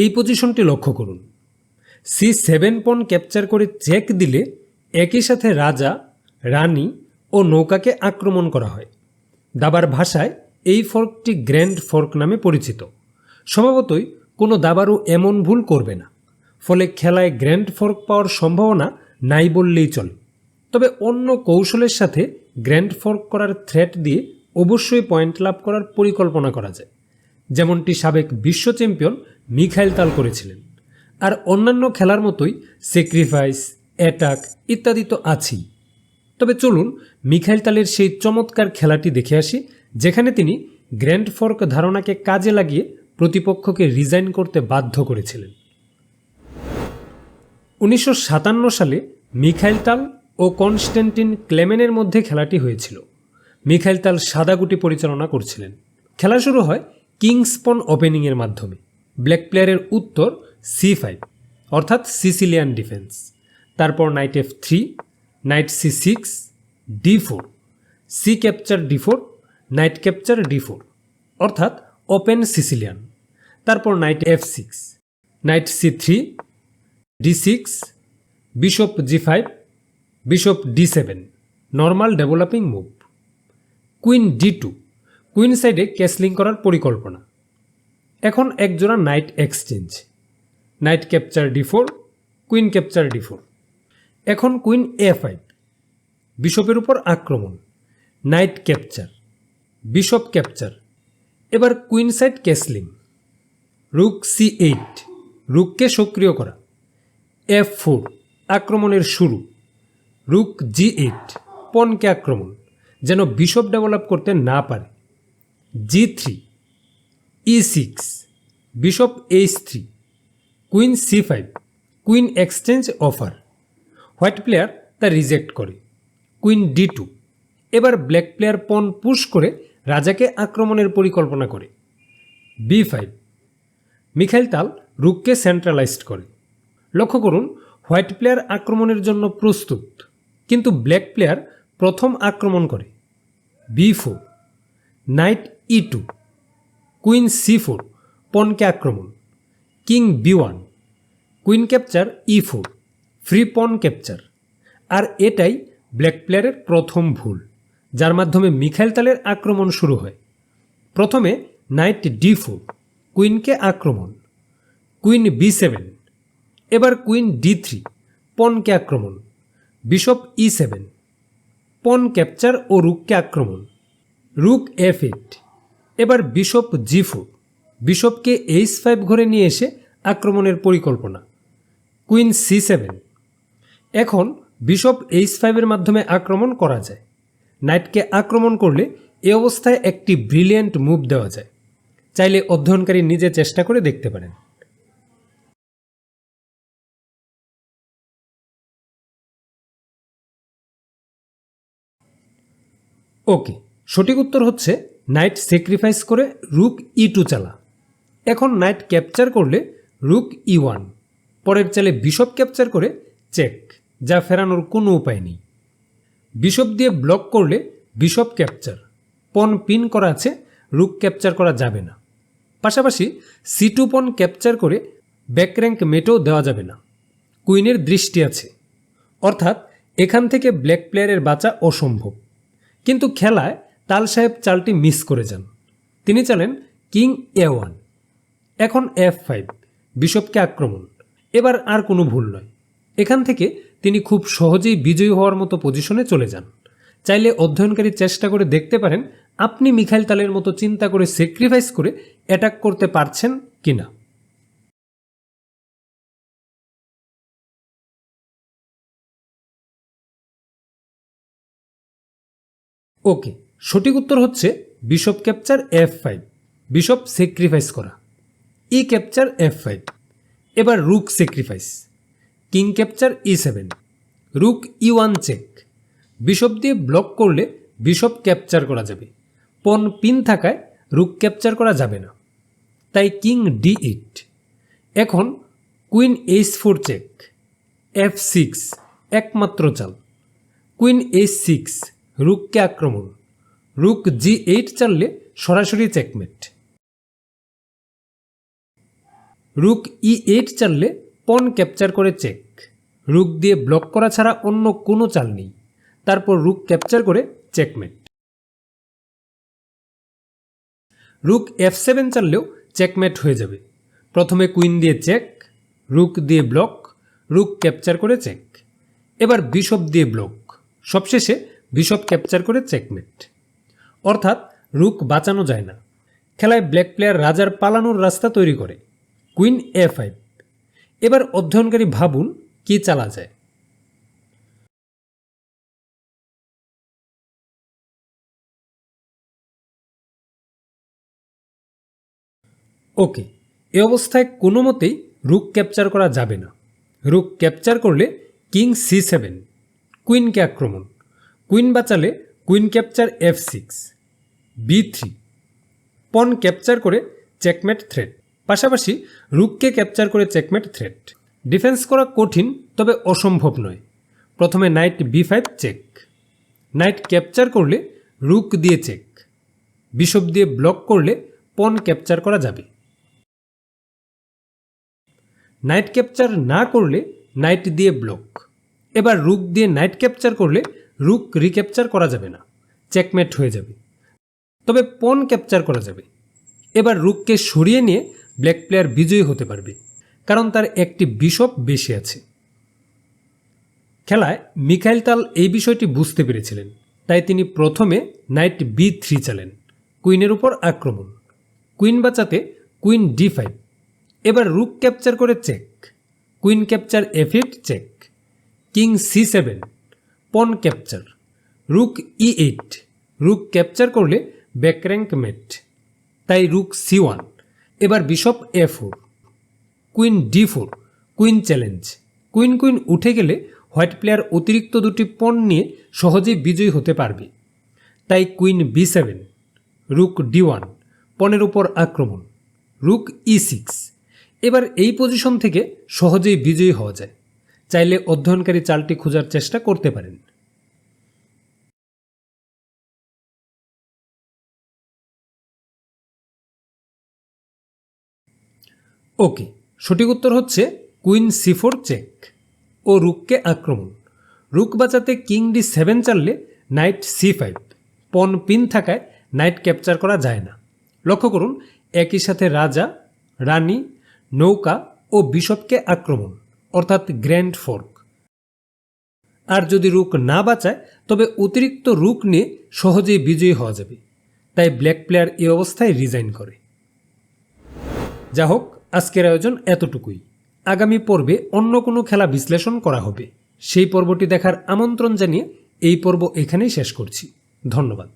এই পজিশনটি লক্ষ্য করুন। সি সেভেন পন ক্যাপচার করে চেক দিলে একই সাথে রাজা, রানী ও নৌকাকে আক্রমণ করা হয়। দাবার ভাষায় এই ফর্কটি গ্র্যান্ড ফর্ক নামে পরিচিত। স্বভাবতই কোনো দাবারও এমন ভুল করবে না। ফলে খেলায় গ্র্যান্ড ফর্ক পাওয়ার সম্ভাবনা নাই বললেই চলে। তবে অন্য কৌশলের সাথে গ্র্যান্ড ফর্ক করার থ্রেট দিয়ে অবশ্যই পয়েন্ট লাভ করার পরিকল্পনা করা যায়। যেমনটি সাবেক বিশ্ব চ্যাম্পিয়ন মিখাইল তাল করেছিলেন। আর অন্যান্য খেলার মতোই স্যাক্রিফাইস, অ্যাটাক ইত্যাদি তো আছেই। তবে চলুন মিখাইল তালের সেই চমৎকার খেলাটি দেখে আসি, যেখানে তিনি গ্র্যান্ড ফর্ক ধারণাকে কাজে লাগিয়ে প্রতিপক্ষকে রিজাইন করতে বাধ্য করেছিলেন। উনিশশো সাতান্ন সালে মিখাইল তাল ও কনস্ট্যান্টিন ক্লেমেনের মধ্যে খেলাটি হয়েছিল। মিখাইল তাল সাদাগুটি পরিচালনা করছিলেন। খেলা শুরু হয় কিংসপন ওপেনিংয়ের মাধ্যমে। ব্ল্যাক প্লেয়ারের উত্তর সি ফাইভ অর্থাৎ সিসিলিয়ান ডিফেন্স। তারপর knight F three knight C six D four C capture D four knight capture D four অর্থাৎ ওপেন সিসিলিয়ান তারপর knight F six knight C three D six bishop G five bishop D seven normal developing move queen D two queen সাইডে castling করার পরিকল্পনা। এখন একজোড়া knight exchange knight capture D four queen capture D four এখন queen A five বিশপের উপর আক্রমণ। Knight capture bishop capture এবার queen side castling rook C eight রুককে সক্রিয় করা। এফ ফোর আক্রমণের শুরু। রুক জি এইট পনকে আক্রমণ। যেন বিশপ ডেভেলপ করতে না পারে। G three E six bishop H three queen C five queen exchange offer white player তা রিজেক্ট করে। কুইন ডি টু এবার ব্ল্যাক প্লেয়ার পন পুশ করে রাজাকে আক্রমণের পরিকল্পনা করে। B five Mikhail Tal রুককে centralised করে। লক্ষ্য করুন হোয়াইট প্লেয়ার আক্রমণের জন্য প্রস্তুত, কিন্তু ব্ল্যাক প্লেয়ার প্রথম আক্রমণ করে। B four knight E two queen C four, পনকে আক্রমণ। King B one, queen capture E four, free pawn capture. আর এটাই ব্ল্যাক প্লেয়ারের প্রথম ভুল, যার মাধ্যমে মিখাইল তালের আক্রমণ শুরু হয়। প্রথমে নাইট ডি ফোর, কুইনকে আক্রমণ। কুইন বি সেভেন, এবার কুইন ডি থ্রি, পনকে আক্রমণ। Bishop E seven, pawn capture ও রুককে আক্রমণ। Rook F eight. এবার বিশপ জি ফোর বিশপকে এইচ ফাইভ ঘরে নিয়ে এসে আক্রমণের পরিকল্পনা। Queen C seven. এখন বিশপ এইচ ফাইভের মাধ্যমে আক্রমণ করা যায়। নাইটকে আক্রমণ করলে এ অবস্থায় একটি ব্রিলিয়েন্ট মুভ দেওয়া যায়। চাইলে অধ্যয়নকারী নিজে চেষ্টা করে দেখতে পারেন। ওকে, সঠিক উত্তর হচ্ছে নাইট স্যাক্রিফাইস করে রুক ই টু চালা। এখন নাইট ক্যাপচার করলে রুক ই ওয়ান, পরের চালে বিশপ ক্যাপচার করে চেক, যা ফেরানোর কোনো উপায় নেই। বিশপ দিয়ে ব্লক করলে বিশপ ক্যাপচার, পন পিন করা আছে, রুক ক্যাপচার করা যাবে না। পাশাপাশি সি টু পন ক্যাপচার করে ব্যাক র্যাঙ্ক মেটেও দেওয়া যাবে না। কুইনের দৃষ্টি আছে। অর্থাৎ এখান থেকে ব্ল্যাক প্লেয়ারের বাঁচা অসম্ভব। কিন্তু খেলায় তাল সাহেব চালটি মিস করে যান। তিনি চালেন কিং এ ওয়ান। এখন এফ ফাইভ, বিশপকে আক্রমণ। এবার আর কোনো ভুল নয়। এখান থেকে তিনি খুব সহজেই বিজয়ী হওয়ার মতো পজিশনে চলে যান। চাইলে অধ্যয়নকারী চেষ্টা করে দেখতে পারেন, আপনি মিখাইল তালের মতো চিন্তা করে স্যাক্রিফাইস করে অ্যাটাক করতে পারছেন কি না ওকে সঠিক উত্তর হচ্ছে bishop capture F five bishop sacrifice করা। ই ক্যাপচার এফ ফাইভ এবার rook sacrifice king capture E seven rook E one check bishop দিয়ে ব্লক করলে বিশপ ক্যাপচার করা যাবে। পন পিন থাকায় রুক ক্যাপচার করা যাবে না। তাই কিং ডি এইট এখন queen H four check F six একমাত্র চাল। কুইন এইচ সিক্স রুককে আক্রমণ। রুক জি এইট চাললে সরাসরি চেকমেট রুক ই এইট চাললে পন ক্যাপচার করে চেক রুক দিয়ে ব্লক করা ছাড়া অন্য কোনো চাল নেই। তারপর রুক ক্যাপচার করে চেকমেট রুক এফ সেভেন চাললেও চেকমেট হয়ে যাবে। প্রথমে কুইন দিয়ে চেক রুক দিয়ে ব্লক রুক ক্যাপচার করে চেক এবার বিশপ দিয়ে ব্লক সবশেষে বিশপ ক্যাপচার করে চেকমেট অর্থাৎ রুক বাঁচানো যায় না। খেলায় ব্ল্যাক প্লেয়ার রাজার পালানোর রাস্তা তৈরি করে, কুইন এ ফাইভ। এবার অধ্যয়নকারী ভাবুন কি চালা যায়। ওকে, এ অবস্থায় কোনো মতেই রুক ক্যাপচার করা যাবে না। রুক ক্যাপচার করলে কিং সি সেভেন, কুইনকে আক্রমণ। Queen বাঁচালে queen capture F six, B three, pawn capture করে চেকমেট থ্রেট, পাশাপাশি রুককে ক্যাপচার করে চেকমেট থ্রেট। ডিফেন্স করা কঠিন, তবে অসম্ভব নয়। প্রথমে knight B five check. Knight capture করলে রুক দিয়ে চেক। বিশপ দিয়ে ব্লক করলে পন ক্যাপচার করা যাবে। নাইট ক্যাপচার না করলে নাইট দিয়ে ব্লক। এবার রুক দিয়ে নাইট ক্যাপচার করলে রুক রিক্যাপচার করা যাবে না। চেকমেট হয়ে যাবে। তবে পন ক্যাপচার করা যাবে। এবার রুককে সরিয়ে নিয়ে ব্ল্যাক প্লেয়ার বিজয়ী হতে পারবে, কারণ তার একটি বিশপ বেশি আছে। খেলায় মিখাইল তাল এই বিষয়টি বুঝতে পেরেছিলেন, তাই তিনি প্রথমে নাইট বি থ্রি চালেন কুইনের উপর আক্রমণ। কুইন বাঁচাতে কুইন ডি ফাইভ এবার রুক ক্যাপচার করে check queen capture F eight check king C seven pawn capture, rook E eight rook capture করলে ব্যাকর্যাঙ্ক মেট তাই রুক সি ওয়ান এবার bishop A four queen D four queen challenge, queen queen উঠে গেলে white player অতিরিক্ত দুটি পণ নিয়ে সহজেই বিজয়ী হতে পারবে, তাই queen B seven rook D one পনেরো উপর আক্রমণ, রুক ই সিক্স এবার এই পজিশন থেকে সহজেই বিজয়ী হওয়া যায়। চাইলে অধ্যয়নকারী চালটি খোঁজার চেষ্টা করতে পারেন। ওকে, সঠিক উত্তর হচ্ছে কুইন সি ফোর চেক ও রুককে আক্রমণ। রুক বাঁচাতে king D seven চাললে knight C five, pawn pin থাকায় নাইট ক্যাপচার করা যায় না। লক্ষ্য করুন, একই সাথে রাজা, রানী, নৌকা ও বিশপকে আক্রমণ। অর্থাৎ গ্র্যান্ড ফোর্ক। আর যদি রুক না বাঁচায়, তবে অতিরিক্ত রুক নিয়ে সহজেই বিজয়ী হওয়া যাবে। তাই ব্ল্যাক প্লেয়ার এই অবস্থায় রিজাইন করে। যা হোক, আজকের আয়োজন এতটুকুই। আগামী পর্বে অন্য কোনো খেলা বিশ্লেষণ করা হবে। সেই পর্বটি দেখার আমন্ত্রণ জানিয়ে এই পর্ব এখানেই শেষ করছি। ধন্যবাদ।